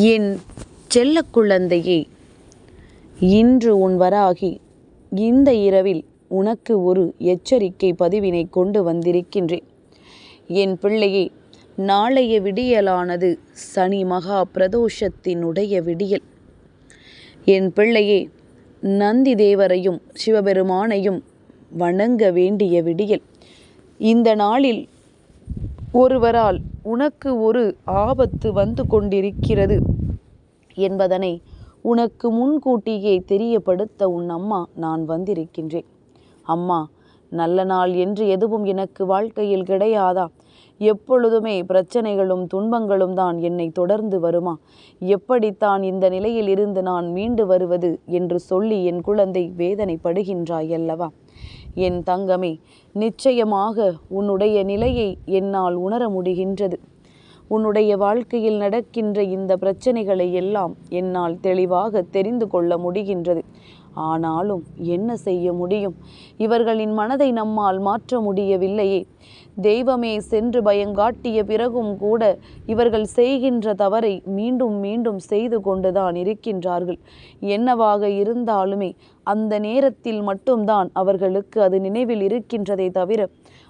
என் செல்ல குழந்தையே இன்று உன் வராகி இந்த இரவில் உனக்கு ஒரு எச்சரிக்கை பதிவினை கொண்டு வந்திருக்கின்றேன். என் பிள்ளையே நாளைய விடியலானது சனி மகா பிரதோஷத்தினுடைய விடியல். என் பிள்ளையே நந்தி தேவரையும் சிவபெருமானையும் வணங்க வேண்டிய விடியல். இந்த நாளில் ஒருவரால் உனக்கு ஒரு ஆபத்து வந்து கொண்டிருக்கிறது என்பதனை உனக்கு முன்கூட்டியே தெரியப்படுத்த உன் அம்மா நான் வந்திருக்கின்றேன். அம்மா நல்ல நாள் என்று எதுவும் எனக்கு வாழ்க்கையில் கிடையாதா? எப்பொழுதுமே பிரச்சனைகளும் துன்பங்களும் தான் என்னை தொடர்ந்து வருமா? எப்படித்தான் இந்த நிலையில் இருந்து நான் மீண்டு வருவது என்று சொல்லி என் குழந்தை வேதனைப்படுகின்றாய் அல்லவா? என் தங்கமே நிச்சயமாக உன்னுடைய நிலையை என்னால் உணர முடிகின்றது. உன்னுடைய வாழ்க்கையில் நடக்கின்ற இந்த பிரச்சனைகளை எல்லாம் என்னால் தெளிவாக தெரிந்து கொள்ள முடிகின்றது. ஆனாலும் என்ன செய்ய முடியும்? இவர்களின் மனதை நம்மால் மாற்ற முடியவில்லையே. தெய்வமே சென்று பயங்காட்டிய பிறகும் கூட இவர்கள் செய்கின்ற தவறை மீண்டும் மீண்டும் செய்து கொண்டுதான் இருக்கின்றார்கள். என்னவாக இருந்தாலுமே அந்த நேரத்தில் மட்டும்தான் அவர்களுக்கு அது நினைவில் இருக்கின்றதை தவிர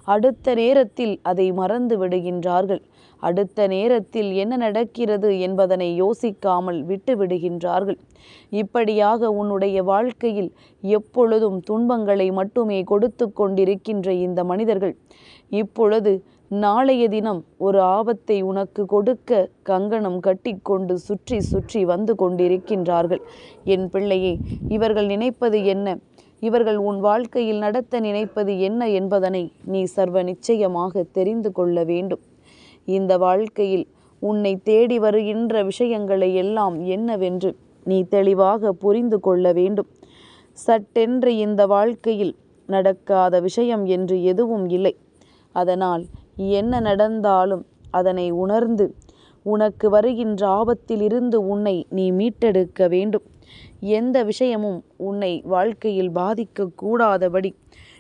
அடுத்த நேரத்தில் அதை மறந்து விடுகின்றார்கள். அடுத்த நேரத்தில் என்ன நடக்கிறது என்பதனை யோசிக்காமல் விட்டு விடுகின்றார்கள். இப்படியாக உன்னுடைய வாழ்க்கையில் எப்பொழுதும் துன்பங்களை மட்டுமே கொடுத்து கொண்டிருக்கின்ற இந்த மனிதர்கள் இப்பொழுது நாளைய தினம் ஒரு ஆபத்தை உனக்கு கொடுக்க கங்கணம் கட்டிக்கொண்டு சுற்றி சுற்றி வந்து கொண்டிருக்கின்றார்கள். என் பிள்ளையே இவர்கள் நினைப்பது என்ன? இவர்கள் உன் வாழ்க்கையில் நடத்த நினைப்பது என்ன என்பதனை நீ சர்வ நிச்சயமாக தெரிந்து கொள்ள வேண்டும். இந்த வாழ்க்கையில் உன்னை தேடி வருகின்ற விஷயங்களை எல்லாம் என்னவென்று நீ தெளிவாக புரிந்து கொள்ள வேண்டும். சட்டென்று இந்த வாழ்க்கையில் நடக்காத விஷயம் என்று எதுவும் இல்லை. அதனால் என்ன நடந்தாலும் அதனை உணர்ந்து உனக்கு வருகின்ற ஆபத்திலிருந்து உன்னை நீ மீட்டெடுக்க வேண்டும். எந்த விஷயமும் உன்னை வாழ்க்கையில் பாதிக்கக்கூடாதபடி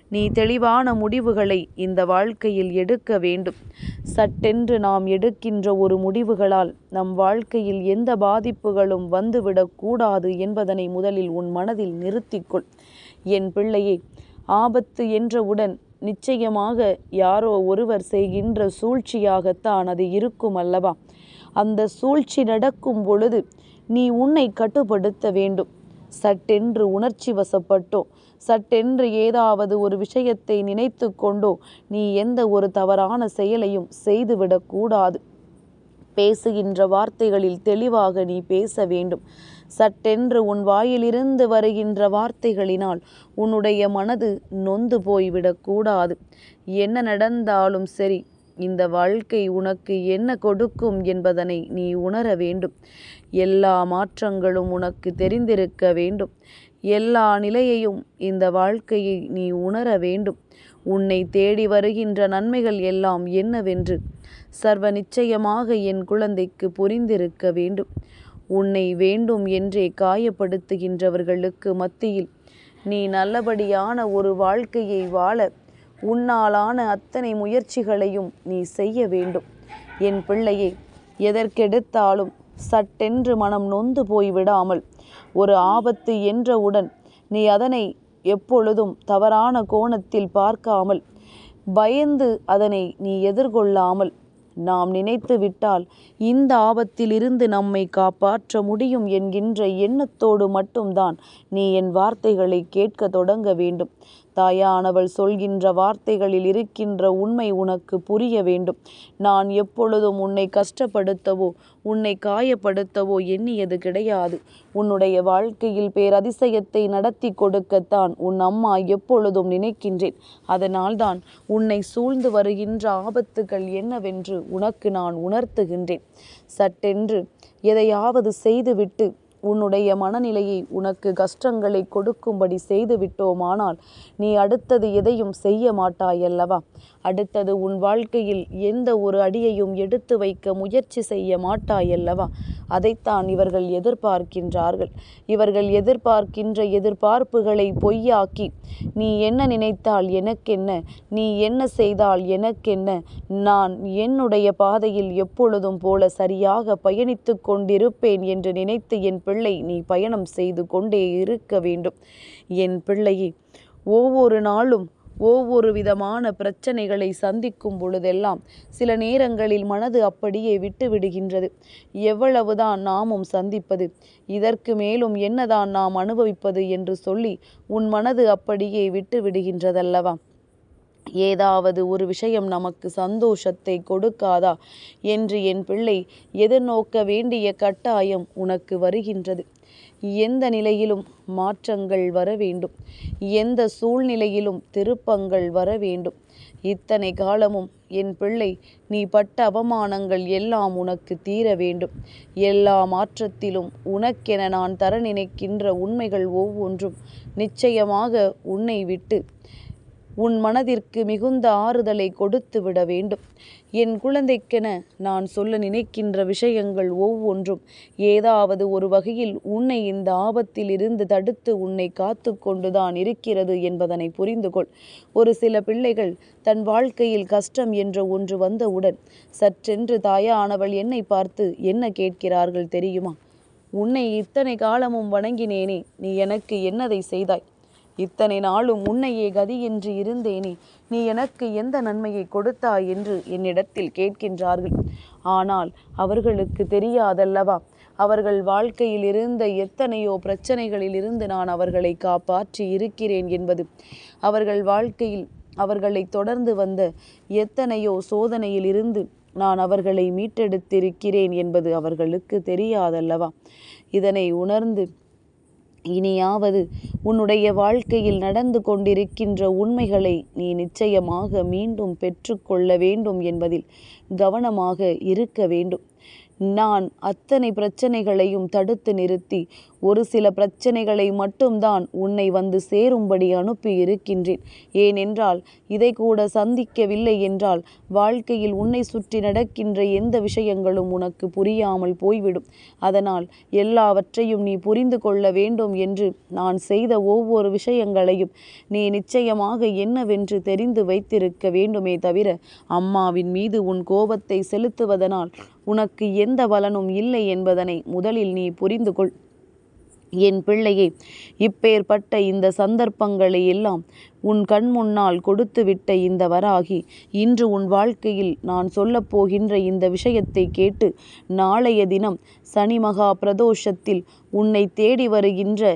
நீ தெளிவான முடிவுகளை இந்த வாழ்க்கையில் எடுக்க வேண்டும். சட்டென்று நாம் எடுக்கின்ற ஒரு முடிவுகளால் நம் வாழ்க்கையில் எந்த பாதிப்புகளும் வந்துவிடக்கூடாது என்பதனை முதலில் உன் மனதில் நிறுத்திக்கொள். என் பிள்ளையே ஆபத்து என்றவுடன் நிச்சயமாக யாரோ ஒருவர் செய்கின்ற சூழ்ச்சியாகத்தான் அது இருக்கும் அல்லவா? அந்த சூழ்ச்சி நடக்கும் பொழுது நீ உன்னை கட்டுப்படுத்த வேண்டும். சட்டென்று உணர்ச்சி வசப்பட்டோ சட்டென்று ஏதாவது ஒரு விஷயத்தை நினைத்து கொண்டோ நீ எந்த ஒரு தவறான செயலையும் செய்துவிடக்கூடாது பேசுகின்ற வார்த்தைகளில் தெளிவாக நீ பேச வேண்டும். சட்டென்று உன் வாயிலிருந்து வருகின்ற வார்த்தைகளினால் உன்னுடைய மனது நொந்து போய்விடக்கூடாது என்ன நடந்தாலும் சரி இந்த வாழ்க்கை உனக்கு என்ன கொடுக்கும் என்பதனை நீ உணர வேண்டும். எல்லா மாற்றங்களும் உனக்கு தெரிந்திருக்க வேண்டும். எல்லா நிலையையும் இந்த வாழ்க்கையை நீ உணர வேண்டும். உன்னை தேடி வருகின்ற நன்மைகள் எல்லாம் என்னவென்று சர்வ நிச்சயமாக என் குழந்தைக்கு புரிந்திருக்க வேண்டும். உன்னை வேண்டும் என்றே காயப்படுத்துகின்றவர்களுக்கு மத்தியில் நீ நல்லபடியான ஒரு வாழ்க்கையை வாழ உன்னாலான அத்தனை முயற்சிகளையும் நீ செய்ய வேண்டும். என் பிள்ளையே எதற்கெடுத்தாலும் சட்டென்று மனம் நொந்து போய்விடாமல் ஒரு ஆபத்து என்றவுடன் நீ அதனை எப்பொழுதும் தவறான கோணத்தில் பார்க்காமல் பயந்து அதனை நீ எதிர்கொள்ளாமல் நாம் நினைத்து விட்டால் இந்த ஆபத்திலிருந்து நம்மை காப்பாற்ற முடியும் என்கின்ற எண்ணத்தோடு மட்டும்தான் நீ என் வார்த்தைகளை கேட்க தொடங்க வேண்டும். தாயானவள் சொல்கின்ற வார்த்தைகளில் இருக்கின்ற உண்மை உனக்கு புரிய வேண்டும். நான் எப்பொழுதும் உன்னை கஷ்டப்படுத்தவோ உன்னை காயப்படுத்தவோ எண்ணியது கிடையாது. உன்னுடைய வாழ்க்கையில் பேரதிசயத்தை நடத்தி கொடுக்கத்தான் உன் அம்மா எப்பொழுதும் நினைக்கின்றேன். அதனால்தான் உன்னை சூழ்ந்து வருகின்ற ஆபத்துகள் என்னவென்று உனக்கு நான் உணர்த்துகின்றேன். சட்டென்று எதையாவது செய்துவிட்டு உன்னுடைய மனநிலையை உனக்கு கஷ்டங்களை கொடுக்கும்படி செய்து விட்டோமானால் நீ அடுத்தது எதையும் செய்ய மாட்டாயல்லவா? அடுத்தது உன் வாழ்க்கையில் எந்த ஒரு அடியையும் எடுத்து வைக்க முயற்சி செய்ய மாட்டாயல்லவா? அதைத்தான் இவர்கள் எதிர்பார்க்கின்றார்கள். இவர்கள் எதிர்பார்க்கின்ற எதிர்பார்ப்புகளை பொய்யாக்கி நீ என்ன நினைத்தால் எனக்கென்ன? நீ என்ன செய்தால் எனக்கென்ன? நான் என்னுடைய பாதையில் எப்பொழுதும் போல சரியாக பயணித்து கொண்டிருப்பேன் என்று நினைத்து என் பிள்ளை நீ பயணம் செய்து கொண்டே இருக்க வேண்டும். என் பிள்ளையே ஒவ்வொரு நாளும் ஒவ்வொரு விதமான பிரச்சனைகளை சந்திக்கும் பொழுதெல்லாம் சில நேரங்களில் மனது அப்படியே விட்டு விடுகின்றது எவ்வளவுதான் நாமும் சந்திப்பது இதற்கு மேலும் என்னதான் நாம் அனுபவிப்பது என்று சொல்லி உன் மனது அப்படியே விட்டு விடுகின்றதல்லவா ஏதாவது ஒரு விஷயம் நமக்கு சந்தோஷத்தை கொடுக்காதா என்று என் பிள்ளை எதிர்நோக்க வேண்டிய கட்டாயம் உனக்கு வருகின்றது. எந்த நிலையிலும் மாற்றங்கள் வர வேண்டும். எந்த சூழ்நிலையிலும் திருப்பங்கள் வர வேண்டும். இத்தனை காலமும் என் பிள்ளை நீ பட்ட அவமானங்கள் எல்லாம் உனக்கு தீர வேண்டும். எல்லா மாற்றத்திலும் உனக்கென நான் தர நினைக்கின்ற உண்மைகள் ஒவ்வொன்றும் நிச்சயமாக உன்னை விட்டு உன் மனதிற்கு மிகுந்த ஆறுதலை கொடுத்து விட வேண்டும். என் குழந்தைக்கென நான் சொல்ல நினைக்கின்ற விஷயங்கள் ஒவ்வொன்றும். ஏதாவது ஒரு வகையில் உன்னை இந்த ஆபத்தில் இருந்து தடுத்து உன்னை காத்து கொண்டுதான் இருக்கிறது என்பதனை புரிந்து கொள் ஒரு சில பிள்ளைகள் தன் வாழ்க்கையில் கஷ்டம் என்ற ஒன்று வந்தவுடன் சற்றென்று தாயானவள் என்னை பார்த்து என்ன கேட்கிறார்கள் தெரியுமா? உன்னை இத்தனை காலமும் வணங்கினேனே நீ எனக்கு என்னதை செய்தாய்? இத்தனை நாளும் உன்னையே கதியின்றி இருந்தேனே. நீ எனக்கு எந்த நன்மையை கொடுத்தாய் என்று என்னிடத்தில் கேட்கின்றார்கள். ஆனால் அவர்களுக்கு தெரியாதல்லவா? அவர்கள் வாழ்க்கையில் இருந்த எத்தனையோ பிரச்சனைகளில் இருந்து நான் அவர்களை காப்பாற்றி இருக்கிறேன் என்பது. அவர்கள் வாழ்க்கையில் அவர்களை தொடர்ந்து வந்த எத்தனையோ சோதனையில் இருந்து நான் அவர்களை மீட்டெடுத்திருக்கிறேன் என்பது அவர்களுக்கு தெரியாதல்லவா? இதனை உணர்ந்து இனியாவது உன்னுடைய வாழ்க்கையில் நடந்து கொண்டிருக்கின்ற உண்மைகளை நீ நிச்சயமாக மீண்டும் பெற்றுக்கொள்ள வேண்டும் என்பதில் கவனமாக இருக்க வேண்டும். நான் அத்தனை பிரச்சனைகளையும் தடுத்து நிறுத்தி ஒரு சில பிரச்சனைகளை மட்டும்தான் உன்னை வந்து சேரும்படி அனுப்பி இருக்கின்றேன் ஏனென்றால் இதை கூட சந்திக்கவில்லை என்றால் வாழ்க்கையில் உன்னை சுற்றி நடக்கின்ற எந்த விஷயங்களும் உனக்கு புரியாமல் போய்விடும். அதனால் எல்லாவற்றையும் நீ புரிந்து கொள்ள வேண்டும் என்று நான் செய்த ஒவ்வொரு விஷயங்களையும் நீ நிச்சயமாக என்னவென்று தெரிந்து வைத்திருக்க வேண்டுமே தவிர அம்மாவின் மீது உன் கோபத்தை செலுத்துவதனால் உனக்கு எந்த பலனும் இல்லை என்பதனை முதலில் நீ புரிந்து கொள் என் பிள்ளையே இப்பேற்பட்ட இந்த சந்தர்ப்பங்களை எல்லாம் உன் கண் முன்னால் கொடுத்துவிட்ட இந்த வராகி இன்று உன் வாழ்க்கையில் நான் சொல்லப்போகின்ற இந்த விஷயத்தை கேட்டு நாளைய தினம் சனி மகா பிரதோஷத்தில் உன்னை தேடி வருகின்ற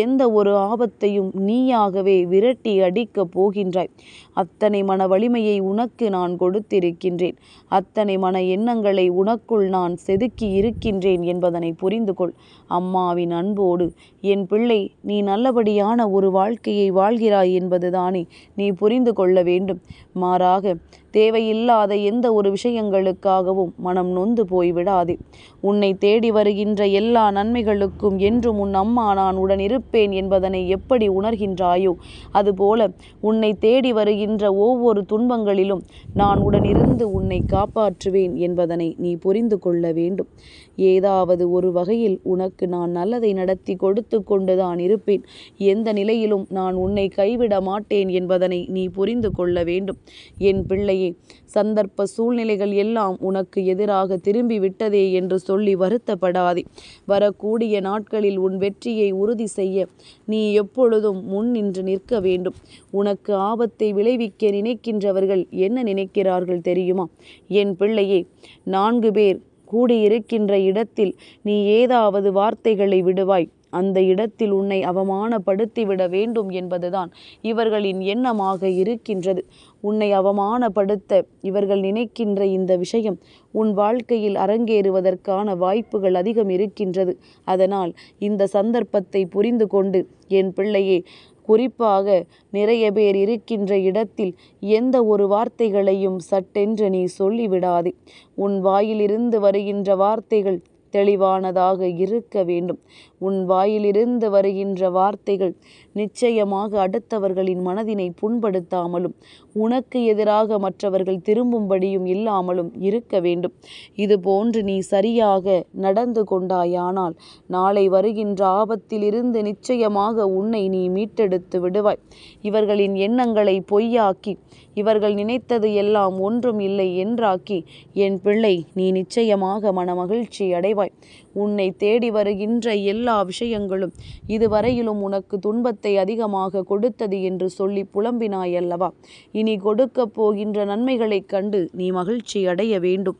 எந்த ஒரு ஆபத்தையும் நீயாகவே விரட்டி அடிக்கப் போகின்றாய். அத்தனை மன வலிமையை உனக்கு நான் கொடுத்திருக்கின்றேன். அத்தனை மன எண்ணங்களை உனக்குள் நான் செதுக்கி இருக்கின்றேன் என்பதனை புரிந்து கொள். அம்மாவின் அன்போடு என் பிள்ளை நீ நல்லபடியான ஒரு வாழ்க்கையை வாழ்கிறாய் என்பதுதானே நீ புரிந்து கொள்ள வேண்டும். மாறாக தேவையில்லாத எந்த ஒரு விஷயங்களுக்காகவும் மனம் நொந்து போய்விடாதே உன்னை தேடி வருகின்ற எல்லா நன்மைகளுக்கும் என்றும் உன் அம்மா நான் உடன் இருப்பேன் என்பதனை எப்படி உணர்கின்றாயோ அதுபோல உன்னை தேடி வருகின்ற ஒவ்வொரு துன்பங்களிலும் நான் உடனிருந்து உன்னை காப்பாற்றுவேன் என்பதனை நீ புரிந்து கொள்ள வேண்டும். ஏதாவது ஒரு வகையில் உனக்கு நான் நல்லதை நடத்தி கொடுத்து கொண்டுதான் இருப்பேன். எந்த நிலையிலும் நான் உன்னை கைவிட மாட்டேன் என்பதனை நீ புரிந்து கொள்ள வேண்டும். என் பிள்ளையே சந்தர்ப்ப சூழ்நிலைகள் எல்லாம் உனக்கு எதிராக திரும்பி விட்டதே என்று சொல்லி வருத்தப்படாதே. வரக்கூடிய நாட்களில் உன் வெற்றியை உறுதி செய்ய நீ எப்பொழுதும் முன் நின்று நிற்க வேண்டும். உனக்கு ஆபத்தை விளைவிக்க நினைக்கின்றவர்கள் என்ன நினைக்கிறார்கள் தெரியுமா? என் பிள்ளையே நான்கு பேர் கூடியிருக்கின்ற இடத்தில் நீ ஏதாவது வார்த்தைகளை விடுவாய். அந்த இடத்தில் உன்னை அவமானப்படுத்திவிட வேண்டும் என்பதுதான் இவர்களின் எண்ணமாக இருக்கின்றது. உன்னை அவமானப்படுத்த இவர்கள் நினைக்கின்ற இந்த விஷயம் உன் வாழ்க்கையில் அரங்கேறுவதற்கான வாய்ப்புகள் அதிகம் இருக்கின்றது. அதனால் இந்த சந்தர்ப்பத்தை புரிந்து கொண்டு என் பிள்ளையே குறிப்பாக நிறைய பேர் இருக்கின்ற இடத்தில் எந்த ஒரு வார்த்தைகளையும் சட்டென்று நீ சொல்லிவிடாதே. உன் வாயிலிருந்து வருகின்ற வார்த்தைகள் தெளிவானதாக இருக்க வேண்டும். உன் வாயிலிருந்து வருகின்ற வார்த்தைகள் நிச்சயமாக அடுத்தவர்களின் மனதினை புண்படுத்தாமலும் உனக்கு எதிராக மற்றவர்கள் திரும்பும்படியும் இல்லாமலும் இருக்க வேண்டும். இதுபோன்று நீ சரியாக நடந்து கொண்டாயானால் நாளை வருகின்ற ஆபத்திலிருந்து நிச்சயமாக உன்னை நீ மீட்டெடுத்து விடுவாய். இவர்களின் எண்ணங்களை பொய்யாக்கி இவர்கள் நினைத்தது எல்லாம் ஒன்றும் இல்லை என்றாக்கி என் பிள்ளை நீ நிச்சயமாக மனமகிழ்ச்சி அடைவாய். உன்னை தேடி வருகின்ற எல்லா விஷயங்களும் இதுவரையிலும் உனக்கு துன்பத்தை அதிகமாக கொடுத்தது என்று சொல்லி புலம்பினாய் அல்லவா இனி கொடுக்கப் போகின்ற நன்மைகளைக் கண்டு நீ மகிழ்ச்சி அடைய வேண்டும்.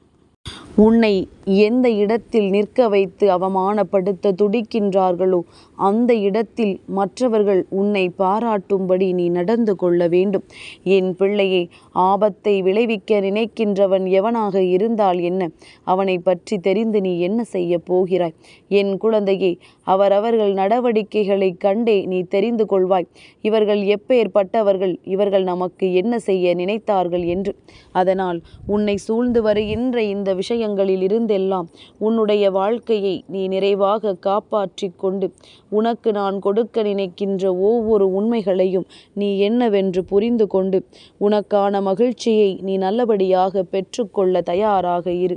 உன்னை எந்த இடத்தில் நிற்க வைத்து அவமானப்படுத்த துடிக்கின்றார்களோ அந்த இடத்தில் மற்றவர்கள் உன்னை பாராட்டும்படி நீ நடந்து கொள்ள வேண்டும். என் பிள்ளையை ஆபத்தை விளைவிக்க நினைக்கின்றவன் எவனாக இருந்தால் என்ன? அவனை பற்றி தெரிந்து நீ என்ன செய்ய போகிறாய்? என் குழந்தையே அவரவர்கள் நடவடிக்கைகளை கண்டே நீ தெரிந்து கொள்வாய். இவர்கள் எப்பேற்பட்டவர்கள் இவர்கள் நமக்கு என்ன செய்ய நினைத்தார்கள் என்று. அதனால் உன்னை சூழ்ந்து வருகின்ற இந்த விஷயங்களில் இருந்தெல்லாம் உன்னுடைய வாழ்க்கையை நீ நிறைவாக காப்பாற்றி கொண்டு உனக்கு நான் கொடுக்க நினைக்கின்ற ஒவ்வொரு உண்மைகளையும் நீ என்னவென்று புரிந்து கொண்டு உனக்கான மகிழ்ச்சியை நீ நல்லபடியாக பெற்றுக்கொள்ள தயாராக இரு.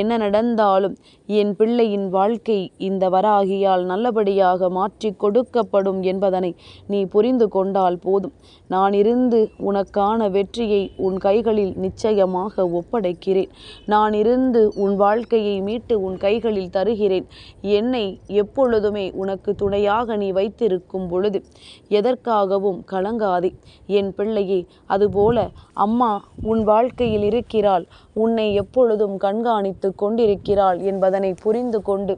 என்ன நடந்தாலும் என் பிள்ளையின் வாழ்க்கை இந்த வராகியால் நல்லபடியாக மாற்றி கொடுக்கப்படும் என்பதனை நீ புரிந்து கொண்டால் போதும். நான் இருந்து உனக்கான வெற்றியை உன் கைகளில் நிச்சயமாக ஒப்படைக்கிறேன். நான் இருந்து உன் வாழ்க்கையை மீட்டு உன் கைகளில் தருகிறேன். என்னை எப்பொழுதுமே உனக்கு துணையாக நீ வைத்திருக்கும் பொழுது எதற்காகவும் கலங்காதே. என் பிள்ளையே அதுபோல அம்மா உன் வாழ்க்கையில் இருக்கிறாள். உன்னை எப்பொழுதும் கண்காணித்து கொண்டிருக்கிறாள் என்பதனை புரிந்து கொண்டு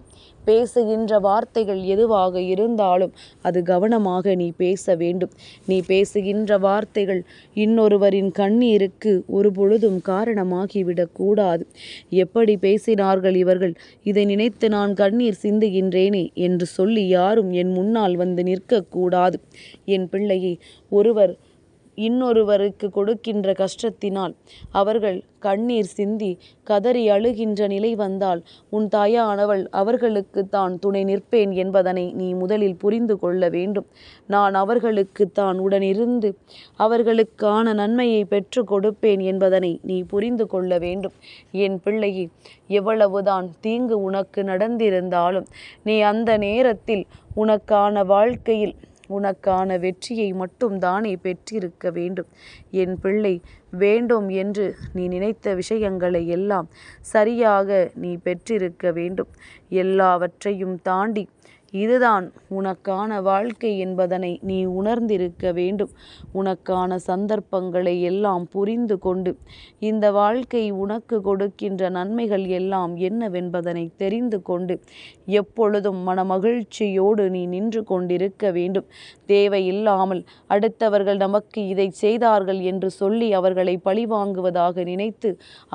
பேசுகின்ற வார்த்தைகள் எதுவாக இருந்தாலும் அது கவனமாக நீ பேச வேண்டும். நீ பேசுகின்ற வார்த்தைகள் இன்னொருவரின் கண்ணீருக்கு ஒரு பொழுதும் காரணமாகிவிடக்கூடாது எப்படி பேசினார்கள் இவர்கள்? இதை நினைத்து நான் கண்ணீர் சிந்துகின்றேனே என்று சொல்லி யாரும் என் முன்னால் வந்து நிற்கக்கூடாது என் பிள்ளையை ஒருவர் இன்னொருவருக்கு கொடுக்கின்ற கஷ்டத்தினால் அவர்கள் கண்ணீர் சிந்தி கதறி அழுகின்ற நிலை வந்தால் உன் தாயானவள் அவர்களுக்கு தான் துணை நிற்பேன் என்பதனை நீ முதலில் புரிந்து கொள்ள வேண்டும். நான் அவர்களுக்கு தான் உடனிருந்து அவர்களுக்கான நன்மையை பெற்று கொடுப்பேன் என்பதனை நீ புரிந்து கொள்ள வேண்டும். என் பிள்ளையே எவ்வளவுதான் தீங்கு உனக்கு நடந்திருந்தாலும் நீ அந்த நேரத்தில் உனக்கான வாழ்க்கையில் உனக்கான வெற்றியை மட்டும் தானே பெற்றிருக்க வேண்டும். என் பிள்ளை வேண்டும் என்று நீ நினைத்த விஷயங்களை எல்லாம் சரியாக நீ பெற்றிருக்க வேண்டும். எல்லாவற்றையும் தாண்டி இதுதான் உனக்கான வாழ்க்கை என்பதனை நீ உணர்ந்திருக்க வேண்டும். உனக்கான சந்தர்ப்பங்களை எல்லாம் புரிந்து கொண்டு இந்த வாழ்க்கை உனக்கு கொடுக்கின்ற நன்மைகள் எல்லாம் என்னவென்பதனை தெரிந்து கொண்டு எப்பொழுதும் மனமகிழ்ச்சியோடு நீ நின்று கொண்டிருக்க வேண்டும். தேவையில்லாமல் அடுத்தவர்கள் நமக்கு இதை செய்தார்கள் என்று சொல்லி அவர்களை பழிவாங்குவதாக நினைத்து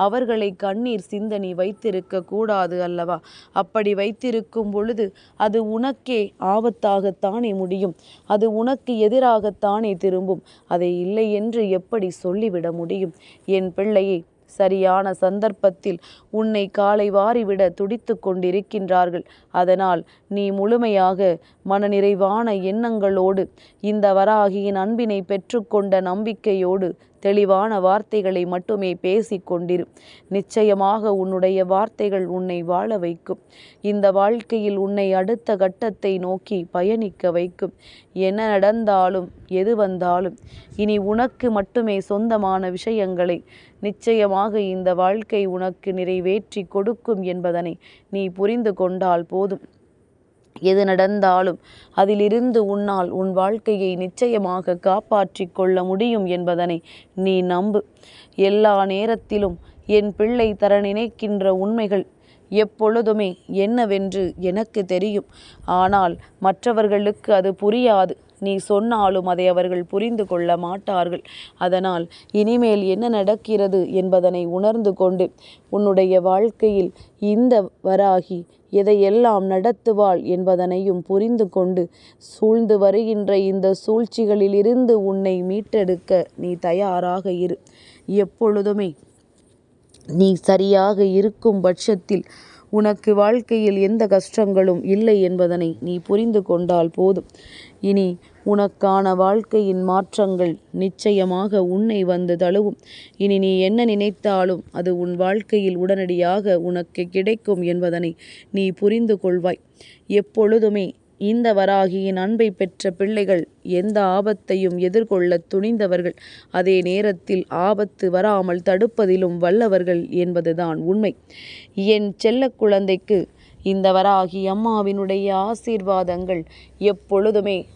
அவர்களை கண்ணீர் சிந்தனை வைத்திருக்க கூடாது அல்லவா? அப்படி வைத்திருக்கும் பொழுது அது உண உனக்கே ஆபத்தாகத்தானே முடியும். அது உனக்கு எதிராகத்தானே திரும்பும். அதை இல்லை என்று எப்படி சொல்லிவிட முடியும்? என் பிள்ளையை சரியான சந்தர்ப்பத்தில் உன்னை காலை வாரிவிட துடித்து கொண்டிருக்கின்றார்கள். அதனால் நீ முழுமையாக மனநிறைவான எண்ணங்களோடு இந்த வராகியின் அன்பினை பெற்றுக்கொண்ட நம்பிக்கையோடு தெளிவான வார்த்தைகளை மட்டுமே பேசிக் கொண்டிரு நிச்சயமாக உன்னுடைய வார்த்தைகள் உன்னை வாழ வைக்கும். இந்த வாழ்க்கையில் உன்னை அடுத்த கட்டத்தை நோக்கி பயணிக்க வைக்கும். என்ன நடந்தாலும் எது வந்தாலும். இனி உனக்கு மட்டுமே சொந்தமான விஷயங்களை. நிச்சயமாக இந்த வாழ்க்கை உனக்கு நிறைவேற்றி கொடுக்கும் என்பதனை நீ புரிந்து கொண்டால் போதும். எது நடந்தாலும் அதிலிருந்து உன்னால் உன் வாழ்க்கையை நிச்சயமாக காப்பாற்றிக் கொள்ள முடியும் என்பதனை நீ நம்பு. எல்லா நேரத்திலும் என் பிள்ளை தர நினைக்கின்ற உண்மைகள் எப்பொழுதுமே என்னவென்று எனக்கு தெரியும். ஆனால் மற்றவர்களுக்கு அது புரியாது. நீ சொன்னாலும் அதை அவர்கள் புரிந்து கொள்ள மாட்டார்கள். அதனால் இனிமேல் என்ன நடக்கிறது என்பதனை உணர்ந்து கொண்டு உன்னுடைய வாழ்க்கையில் இந்த வராகி எதையெல்லாம் நடத்துவாள் என்பதனையும் புரிந்து கொண்டு சூழ்ந்து வருகின்ற இந்த சூழ்ச்சிகளிலிருந்து உன்னை மீட்டெடுக்க நீ தயாராக இரு. எப்பொழுதுமே நீ சரியாக இருக்கும் பட்சத்தில் உனக்கு வாழ்க்கையில் எந்த கஷ்டங்களும் இல்லை என்பதனை நீ புரிந்து கொண்டால் போதும். இனி உனக்கான வாழ்க்கையின் மாற்றங்கள் நிச்சயமாக உன்னை வந்து தழுவும். இனி நீ என்ன நினைத்தாலும் அது உன் வாழ்க்கையில் உடனடியாக உனக்கு கிடைக்கும் என்பதனை நீ புரிந்து கொள்வாய். எப்பொழுதுமே இந்த வராகியின் அன்பை பெற்ற பிள்ளைகள் எந்த ஆபத்தையும் எதிர்கொள்ள துணிந்தவர்கள். அதே நேரத்தில் ஆபத்து வராமல் தடுப்பதிலும் வல்லவர்கள் என்பதுதான் உண்மை. என் செல்ல குழந்தைக்கு இந்த வராகி அம்மாவினுடைய ஆசீர்வாதங்கள் எப்பொழுதுமே